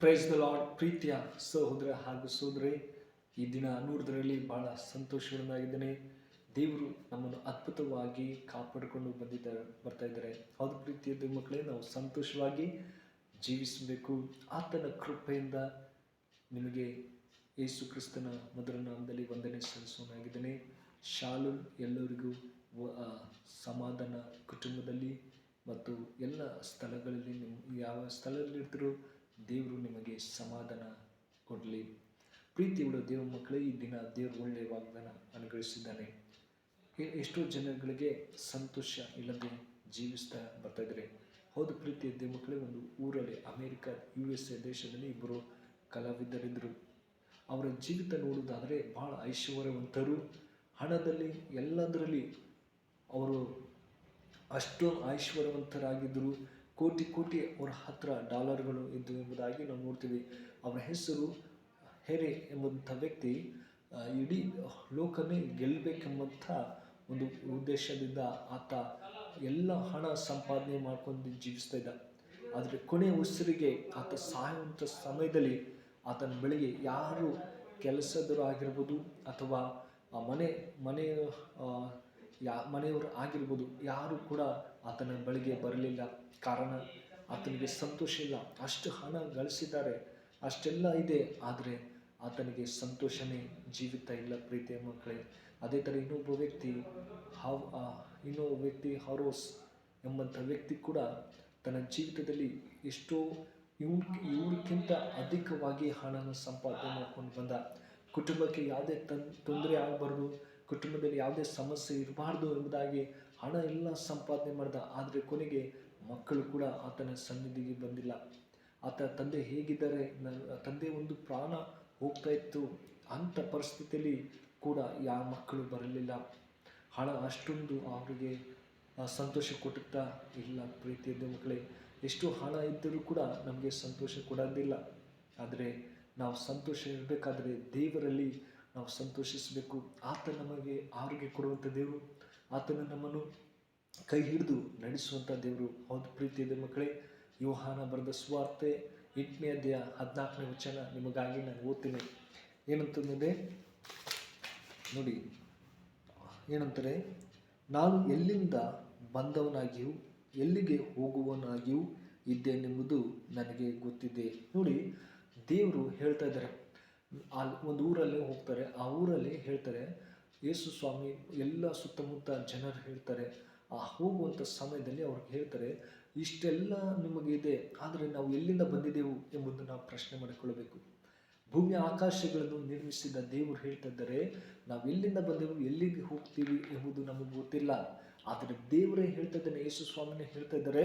Praise the lord ಪ್ರೀತಿಯ ಸಹೋದರ ಹಾಗೂ ಸಹೋದರಿ, ಈ ದಿನ ನೂರದರಲ್ಲಿ ಬಹಳ ಸಂತೋಷವನ್ನಾಗಿದ್ದೇನೆ ದೇವರು ನಮ್ಮನ್ನು ಅದ್ಭುತವಾಗಿ ಕಾಪಾಡಿಕೊಂಡು ಬಂದಿದ್ದಾರೆ ಬರ್ತಾ ಇದ್ದಾರೆ. ಹೌದು ಪ್ರೀತಿಯ ಮಕ್ಕಳೇ ನಾವು ಸಂತೋಷವಾಗಿ ಜೀವಿಸಬೇಕು. ಆತನ ಕೃಪೆಯಿಂದ ನಿಮಗೆ ಯೇಸು ಕ್ರಿಸ್ತನ ಮಧುರ ನಾಮದಲ್ಲಿ ವಂದನೆ ಸಲ್ಲಿಸೋನಾಗಿದ್ದೇನೆ ಶಾಲು ಎಲ್ಲರಿಗೂ ಸಮಾಧಾನ ಕುಟುಂಬದಲ್ಲಿ ಮತ್ತು ಎಲ್ಲ ಸ್ಥಳಗಳಲ್ಲಿ ನಿಮ್ಮ ಯಾವ ಸ್ಥಳದಲ್ಲಿ ಇರ್ತೀರೋ ದೇವರು ನಿಮಗೆ ಸಮಾಧಾನ ಕೊಡಲಿ. ಪ್ರೀತಿಗಳು ದೇವ ಮಕ್ಕಳೇ ಈ ದಿನ ದೇವರು ಒಳ್ಳೆಯ ವಾಗ್ದಾನ ಅನುಗ್ರಹಿಸಿದ್ದಾನೆ. ಎಷ್ಟೋ ಜನಗಳಿಗೆ ಸಂತೋಷ ಇಲ್ಲದೆ ಜೀವಿಸ್ತಾ ಬರ್ತಾ ಹೌದು ಪ್ರೀತಿಯ ದೇವ ಮಕ್ಕಳೇ, ಒಂದು ಊರಲ್ಲಿ ಅಮೇರಿಕ, ಯು ಎಸ್ ಎ ದೇಶದಲ್ಲಿ ಇಬ್ಬರು ಕಲಾವಿದರಿದ್ದರು ಅವರ ಜೀವಿತ ನೋಡುವುದಾದರೆ ಭಾಳ ಐಶ್ವರ್ಯವಂತರು. ಹಣದಲ್ಲಿ ಎಲ್ಲದರಲ್ಲಿ ಅವರು ಅಷ್ಟೊಂದು ಐಶ್ವರ್ಯವಂತರಾಗಿದ್ದರು ಕೋಟಿ ಕೋಟಿ ಅವರ ಹತ್ರ ಡಾಲರ್ಗಳು ಇದ್ದು ಎಂಬುದಾಗಿ ನಾವು ನೋಡ್ತೀವಿ. ಅವರ ಹೆಸರು ಹೆರೆ ಎಂಬಂಥ ವ್ಯಕ್ತಿ ಇಡೀ ಲೋಕನೇ ಗೆಲ್ಲಬೇಕೆಂಬಂಥ ಒಂದು ಉದ್ದೇಶದಿಂದ ಆತ ಎಲ್ಲ ಹಣ ಸಂಪಾದನೆ ಮಾಡ್ಕೊಂಡು ಜೀವಿಸ್ತಾ ಇದ್ದ. ಆದರೆ ಕೊನೆ ಉಸಿರಿಗೆ ಆತ ಸಾಯುವಂಥ ಸಮಯದಲ್ಲಿ ಆತನ ಬೆಳಿಗ್ಗೆ ಯಾರು ಕೆಲಸದವರು ಆಗಿರ್ಬೋದು ಅಥವಾ ಮನೆ ಮನೆ ಆ, ಯಾ ಮನೆಯವರು ಆಗಿರ್ಬೋದು, ಯಾರು ಕೂಡ ಆತನ ಬಳಿಗೆ ಬರಲಿಲ್ಲ. ಕಾರಣ, ಆತನಿಗೆ ಸಂತೋಷ ಇಲ್ಲ. ಅಷ್ಟು ಹಣ ಗಳಿಸಿದ್ದಾರೆ. ಅಷ್ಟೆಲ್ಲ ಇದೆ, ಆದರೆ ಆತನಿಗೆ ಸಂತೋಷನೇ ಜೀವಿತ ಇಲ್ಲ ಪ್ರೀತಿಯ ಮಕ್ಕಳೇ. ಅದೇ ಥರ ಇನ್ನೊಬ್ಬ ವ್ಯಕ್ತಿ, ಹಾವ್ ಇನ್ನೊಬ್ಬ ವ್ಯಕ್ತಿ ಹರೋಸ್ ಎಂಬಂಥ ವ್ಯಕ್ತಿ ಕೂಡ ತನ್ನ ಜೀವಿತದಲ್ಲಿ ಎಷ್ಟೋ ಇವ್ ಇವ್ರಿಗಿಂತ ಅಧಿಕವಾಗಿ ಹಣನ ಸಂಪಾದನೆ ಮಾಡ್ಕೊಂಡು ಬಂದ. ಕುಟುಂಬಕ್ಕೆ ಯಾವುದೇ ತನ್, ತೊಂದರೆ ಆಗಬಾರ್ದು. ಕುಟುಂಬದಲ್ಲಿ ಯಾವುದೇ ಸಮಸ್ಯೆ ಇರಬಾರ್ದು ಎಂಬುದಾಗಿ ಹಣ ಎಲ್ಲ ಸಂಪಾದನೆ ಮಾಡಿದ, ಆದರೆ ಕೊನೆಗೆ ಮಕ್ಕಳು ಕೂಡ ಆತನ ಸನ್ನಿಧಿಗೆ ಬಂದಿಲ್ಲ. ಆತ ತಂದೆ ಹೇಗಿದ್ದಾರೆ ತಂದೆ ಒಂದು ಪ್ರಾಣ ಹೋಗ್ತಾ ಇತ್ತು ಅಂಥ ಪರಿಸ್ಥಿತಿಯಲ್ಲಿ ಕೂಡ ಯಾವ ಮಕ್ಕಳು ಬರಲಿಲ್ಲ. ಹಣ ಅಷ್ಟೊಂದು ಅವರಿಗೆ ಸಂತೋಷ ಕೊಟ್ಟುತ್ತಾ ಇಲ್ಲ ಪ್ರೀತಿಯದ್ದು ಮಕ್ಕಳೇ. ಎಷ್ಟು ಹಣ ಇದ್ದರೂ ಕೂಡ ನಮಗೆ ಸಂತೋಷ ಕೊಡೋದಿಲ್ಲ. ಆದರೆ ನಾವು ಸಂತೋಷ ಇರಬೇಕಾದ್ರೆ ದೇವರಲ್ಲಿ ನಾವು ಸಂತೋಷಿಸಬೇಕು. ಆತ ನಮಗೆ ಆರೋಗ್ಯ ಕೊಡುವಂಥ ದೇವರು. ಆತನ ನಮ್ಮನ್ನು ಕೈ ಹಿಡಿದು ನಡೆಸುವಂಥ ದೇವರು. ಹೌದು ಇದೆ ಮಕ್ಕಳೇ, ಯೋಹಾನ ಬರೆದ ಸ್ವಾರ್ತೆ ಎಂಟನೇ ಅಧ್ಯಾಯ ಹದಿನಾಲ್ಕನೇ ವಚನ ನಿಮಗಾಗಿ ನಾನು ಓದ್ತೀನಿ. ಏನಂತಂದರೆ, ನೋಡಿ, ಏನಂತಾರೆ, ನಾನು ಎಲ್ಲಿಂದ ಬಂದವನಾಗಿಯೂ ಎಲ್ಲಿಗೆ ಹೋಗುವವನಾಗಿಯೂ ಇದ್ದೇನೆಂಬುದು ನನಗೆ ಗೊತ್ತಿದೆ. ನೋಡಿ, ದೇವರು ಹೇಳ್ತಾ ಇದ್ದಾರೆ. ಆ ಒಂದು ಊರಲ್ಲಿ ಹೋಗ್ತಾರೆ. ಆ ಊರಲ್ಲಿ ಹೇಳ್ತಾರೆ, ಯೇಸು ಸ್ವಾಮಿ, ಎಲ್ಲ ಸುತ್ತಮುತ್ತ ಜನರು ಹೇಳ್ತಾರೆ, ಆ ಹೋಗುವಂಥ ಸಮಯದಲ್ಲಿ ಅವ್ರು ಹೇಳ್ತಾರೆ, ಇಷ್ಟೆಲ್ಲ ನಿಮಗಿದೆ ಆದರೆ ನಾವು ಎಲ್ಲಿಂದ ಬಂದಿದ್ದೆವು ಎಂಬುದನ್ನು ನಾವು ಪ್ರಶ್ನೆ ಮಾಡಿಕೊಳ್ಳಬೇಕು. ಭೂಮಿ ಆಕಾಶಗಳನ್ನು ನಿರ್ಮಿಸಿದ ದೇವರು ಹೇಳ್ತಾ ನಾವು ಎಲ್ಲಿಂದ ಬಂದೆವು, ಎಲ್ಲಿಗೆ ಹೋಗ್ತೀವಿ ಎಂಬುದು ನಮಗೆ ಗೊತ್ತಿಲ್ಲ. ಆದರೆ ದೇವರೇ ಹೇಳ್ತಾ ಇದ್ದಾನೆ, ಯೇಸು ಸ್ವಾಮಿನೇ ಹೇಳ್ತಾ ಇದ್ದಾರೆ,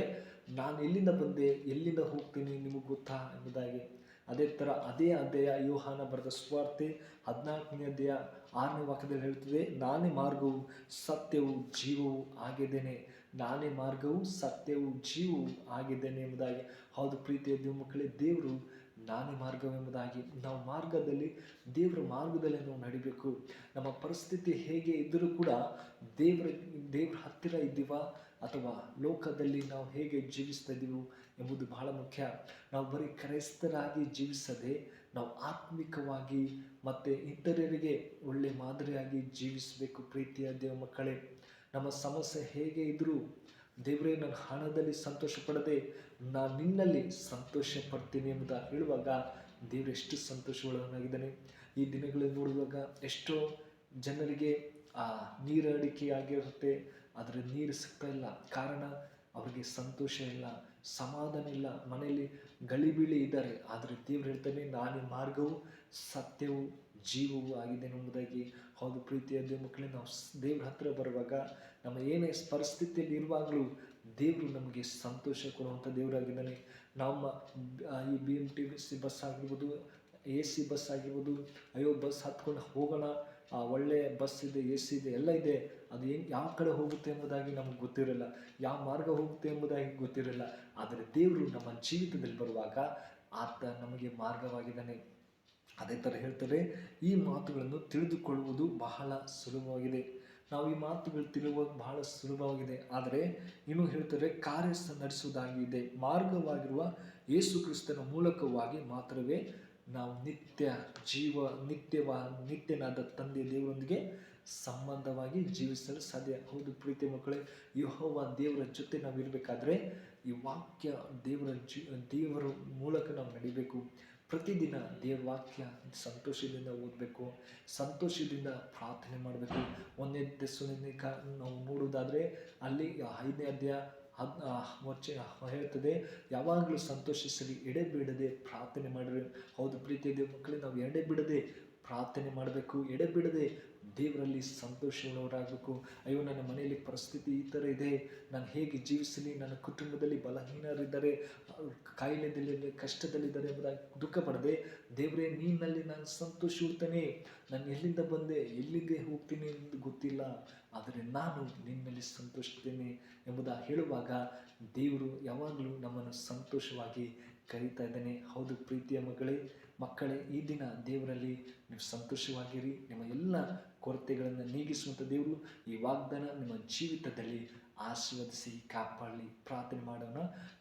ನಾನು ಎಲ್ಲಿಂದ ಬಂದೆ, ಎಲ್ಲಿಂದ ಹೋಗ್ತೀನಿ ನಿಮಗೆ ಗೊತ್ತಾ ಎಂಬುದಾಗಿ. ಅದೇ ಥರ ಅದೇ ಅಧ್ಯಾಯ ಯೋಹಾನ ಬರೆದ ಸ್ವಾರ್ಥೆ ಹದಿನಾಲ್ಕನೇ ಅಧ್ಯಾಯ ಆರನೇ ವಾಕ್ಯದಲ್ಲಿ ಹೇಳ್ತದೆ ನಾನೇ ಮಾರ್ಗವು, ಸತ್ಯವು, ಜೀವವು ಆಗಿದ್ದೇನೆ. ನಾನೇ ಮಾರ್ಗವು, ಸತ್ಯವು, ಜೀವವು ಆಗಿದ್ದೇನೆ ಎಂಬುದಾಗಿ. ಹೌದು ಪ್ರೀತಿಯ ದೇವ ದೇವರು ನಾನೇ ಮಾರ್ಗವೆಂಬುದಾಗಿ ನಾವು ಮಾರ್ಗದಲ್ಲಿ, ದೇವರ ಮಾರ್ಗದಲ್ಲಿ ನಾವು ನಡಿಬೇಕು. ನಮ್ಮ ಪರಿಸ್ಥಿತಿ ಹೇಗೆ ಇದ್ದರೂ ಕೂಡ ದೇವರ, ದೇವ್ರ ಹತ್ತಿರ ಇದ್ದೀವಾ? ಅಥವಾ ಲೋಕದಲ್ಲಿ ನಾವು ಹೇಗೆ ಜೀವಿಸ್ತಾ ಇದ್ದೀವೋ ಎಂಬುದು ಬಹಳ ಮುಖ್ಯ. ನಾವು ಬರೀ ಕ್ರೈಸ್ತರಾಗಿ ಜೀವಿಸದೆ ನಾವು ಆತ್ಮಿಕವಾಗಿ ಮತ್ತು ಇತರರಿಗೆ ಒಳ್ಳೆ ಮಾದರಿಯಾಗಿ ಜೀವಿಸಬೇಕು ಪ್ರೀತಿಯ ದೇವ ಮಕ್ಕಳೇ. ನಮ್ಮ ಸಮಸ್ಯೆ ಹೇಗೆ ಇದ್ದರೂ ದೇವರೇ ನನ್ನ ಹಣದಲ್ಲಿ ಸಂತೋಷ ಪಡದೆ ನಾನು ನಿನ್ನಲ್ಲಿ ಸಂತೋಷ ಪಡ್ತೀನಿ ಎಂಬುದ ಹೇಳುವಾಗ ದೇವರು ಎಷ್ಟು ಸಂತೋಷಗೊಳ್ಳವನಾಗಿದ್ದಾನೆ ಈ ದಿನಗಳಲ್ಲಿ ನೋಡುವಾಗ ಎಷ್ಟೋ ಜನರಿಗೆ ಆ ನೀರಡಿಕೆಯಾಗಿರುತ್ತೆ ಆದರೆ ನೀರು ಸಿಗ್ತಾ ಇಲ್ಲ. ಕಾರಣ ಅವರಿಗೆ ಸಂತೋಷ ಇಲ್ಲ, ಸಮಾಧಾನ ಇಲ್ಲ. ಮನೆಯಲ್ಲಿ ಗಳಿಬೀಳಿ ಇದ್ದಾರೆ. ಆದರೆ ದೇವ್ರು ಹೇಳ್ತಾನೆ, ನಾನು ಮಾರ್ಗವು, ಸತ್ಯವು, ಜೀವವು ಆಗಿದೆ ಎಂಬುದಾಗಿ ಹೌದು, ಪ್ರೀತಿಯ ಮಕ್ಕಳೇ, ನಾವು ದೇವ್ರ ಹತ್ರ ಬರುವಾಗ ನಮ್ಮ ಏನೇ ಪರಿಸ್ಥಿತಿಯಲ್ಲಿ ಇರುವಾಗಲೂ ದೇವರು ನಮಗೆ ಸಂತೋಷ ಕೊಡುವಂಥ ದೇವರಾಗಿದ್ದಾನೆ. ನಮ್ಮ ಈ B M T C bus ಆಗಿರ್ಬೋದು ಎ ಸಿ ಬಸ್ ಆಗಿರ್ಬೋದು, ಅಯ್ಯೋ ಬಸ್ ಹತ್ಕೊಂಡು ಹೋಗೋಣ ಆ ಒಳ್ಳೆಯ ಬಸ್ ಇದೆ ಎ ಸಿ ಇದೆ, ಎಲ್ಲ ಇದೆ. ಅದು ಏನು ಯಾವ ಕಡೆ ಹೋಗುತ್ತೆ ಎಂಬುದಾಗಿ ನಮಗೆ ಗೊತ್ತಿರಲ್ಲ. ಯಾವ ಮಾರ್ಗ ಹೋಗುತ್ತೆ ಎಂಬುದಾಗಿ ಗೊತ್ತಿರಲ್ಲ. ಆದರೆ ದೇವರು ನಮ್ಮ ಜೀವಿತದಲ್ಲಿ ಬರುವಾಗ ಆತ ನಮಗೆ ಮಾರ್ಗವಾಗಿದ್ದಾನೆ. ಅದೇ ಥರ ಹೇಳ್ತಾರೆ, ಈ ಮಾತುಗಳನ್ನು ತಿಳಿದುಕೊಳ್ಳುವುದು ಬಹಳ ಸುಲಭವಾಗಿದೆ. ನಾವು ಈ ಮಾತುಗಳು ತಿಳಿಯುವಾಗ ಬಹಳ ಸುಲಭವಾಗಿದೆ. ಆದರೆ ಇನ್ನು ಹೇಳ್ತಾರೆ ಕಾರ್ಯ ನಡೆಸುವುದಾಗಿದೆ ಮಾರ್ಗವಾಗಿರುವ ಯೇಸು ಕ್ರಿಸ್ತನ ಮೂಲಕವಾಗಿ ಮಾತ್ರವೇ ನಾವು ನಿತ್ಯ ಜೀವ, ನಿತ್ಯವ, ನಿತ್ಯನಾದ ತಂದೆ ದೇವರೊಂದಿಗೆ ಸಂಬಂಧವಾಗಿ ಜೀವಿಸಲು ಸಾಧ್ಯ. ಹೌದು ಪ್ರೀತಿ ಮಕ್ಕಳೇ, ಯಹೋವ ದೇವರ ಜೊತೆ ನಾವು ಇರಬೇಕಾದ್ರೆ ಈ ವಾಕ್ಯ ದೇವರ ಜೀ, ದೇವರ ಮೂಲಕ ನಾವು ನಡಿಬೇಕು. ಪ್ರತಿದಿನ ದೇವರ ವಾಕ್ಯ ಸಂತೋಷದಿಂದ ಓದಬೇಕು, ಸಂತೋಷದಿಂದ ಪ್ರಾರ್ಥನೆ ಮಾಡಬೇಕು. ಒಂದನೇ ದಶನಿಕ ನಾವು ನೋಡೋದಾದರೆ ಅಲ್ಲಿ ಐದನೇ ಅಧ್ಯಾಯ ಹದ್ ಹೇಳ್ತದೆ, ಯಾವಾಗಲೂ ಸಂತೋಷಿಸಲಿ ಎಡೆಬಿಡದೆ ಪ್ರಾರ್ಥನೆ ಮಾಡಿರಿ. ಹೌದು ಪ್ರೀತಿ ದೇವ ಮಕ್ಕಳೇ, ನಾವು ಎಡೆಬಿಡದೆ ಪ್ರಾರ್ಥನೆ ಮಾಡಬೇಕು ಎಡೆಬಿಡದೆ ದೇವರಲ್ಲಿ ಸಂತೋಷವುಳ್ಳವರಾಗಬೇಕು ಅಯ್ಯೋ, ನನ್ನ ಮನೆಯಲ್ಲಿ ಪರಿಸ್ಥಿತಿ ಈ ಥರ ಇದೆ. ನಾನು ಹೇಗೆ ಜೀವಿಸಲಿ ನನ್ನ ಕುಟುಂಬದಲ್ಲಿ ಬಲಹೀನರಿದ್ದಾರೆ. ಕಾಯಿಲೆದಲ್ಲಿ, ಕಷ್ಟದಲ್ಲಿದ್ದಾರೆ ಎಂಬುದಾಗಿ ದುಃಖ ಪಡದೆ, ದೇವರೇ ನೀನಲ್ಲಿ ನಾನು ಸಂತೋಷವುಳ್ತೇನೆ ನಾನು ಎಲ್ಲಿಂದ ಬಂದೆ? ಎಲ್ಲಿಗೆ ಹೋಗ್ತೀನಿ ಎಂದು ಗೊತ್ತಿಲ್ಲ. ಆದರೆ ನಾನು ನಿನ್ನಲ್ಲಿ ಸಂತೋಷಿಸ್ತೇನೆ ಎಂಬುದಾಗಿ ಹೇಳುವಾಗ ದೇವರು ಯಾವಾಗಲೂ ನಮ್ಮನ್ನು ಸಂತೋಷವಾಗಿ ಕರೀತಾ ಇದ್ದಾನೆ. ಹೌದು ಪ್ರೀತಿಯ ಮಗಳೇ, ಮಕ್ಕಳೇ, ಈ ದಿನ ದೇವರಲ್ಲಿ ನೀವು ಸಂತೋಷವಾಗಿರಿ. ನಿಮ್ಮ ಎಲ್ಲ ಕೊರತೆಗಳನ್ನು ನೀಗಿಸುವಂಥ ದೇವರು ಈ ವಾಗ್ದಾನ ನಿಮ್ಮ ಜೀವಿತದಲ್ಲಿ ಆಶೀರ್ವದಿಸಿ, ಕಾಪಾಡಲಿ. ಪ್ರಾರ್ಥನೆ ಮಾಡೋಣ.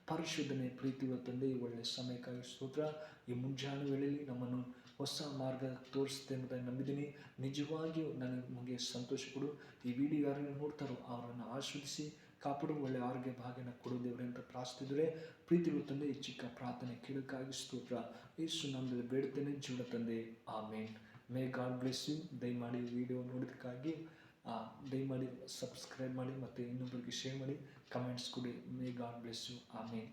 ಪರಿಶುದ್ಧನೆ ಪ್ರೀತಿಯ ತಂದೆ, ಈ ಒಳ್ಳೆಯ ಸಮಯಕ್ಕಾಗಿ ಸ್ತೋತ್ರ. ಈ ಮುಂಜಾನೆ ವೇಳೆಯಲ್ಲಿ ನಮ್ಮನ್ನು ಹೊಸ ಮಾರ್ಗ ತೋರಿಸುತ್ತೆ ಎಂಬುದಾಗಿ ನಂಬಿದ್ದೀನಿ. ನಿಜವಾಗಿಯೂ ನನಗೆ ಸಂತೋಷ ಕೊಡು. ಈ ವಿಡಿಯೋ ಯಾರು ನೋಡ್ತಾರೋ ಅವರನ್ನು ಆಶೀರ್ವದಿಸಿ, ಕಾಪಾಡು. ಒಳ್ಳೆಯ ಆರೋಗ್ಯ ಭಾಗ್ಯನ ದೇವರು ಅಂತ ಪ್ರಾರ್ಥಿಸಿದರೆ ಪ್ರೀತಿಗಳು ತಂದೆ, ಈ ಚಿಕ್ಕ ಪ್ರಾರ್ಥನೆ ಕೇಳೋಕ್ಕಾಗಿ ಸ್ತೋತ್ರ. ಯೇಸು ನಮ್ಮಲ್ಲಿ ಬೇಡ್ತೇನೆ ಜೀವನ ತಂದೆ. Amen. May God bless you ದಯಮಾಡಿ ವಿಡಿಯೋ ನೋಡೋದಕ್ಕಾಗಿ ದಯಮಾಡಿ ಸಬ್ಸ್ಕ್ರೈಬ್ ಮಾಡಿ ಮತ್ತು ಇನ್ನೊಬ್ಬರಿಗೆ ಶೇರ್ ಮಾಡಿ. ಕಮೆಂಟ್ಸ್ ಕೊಡಿ. May God bless you amen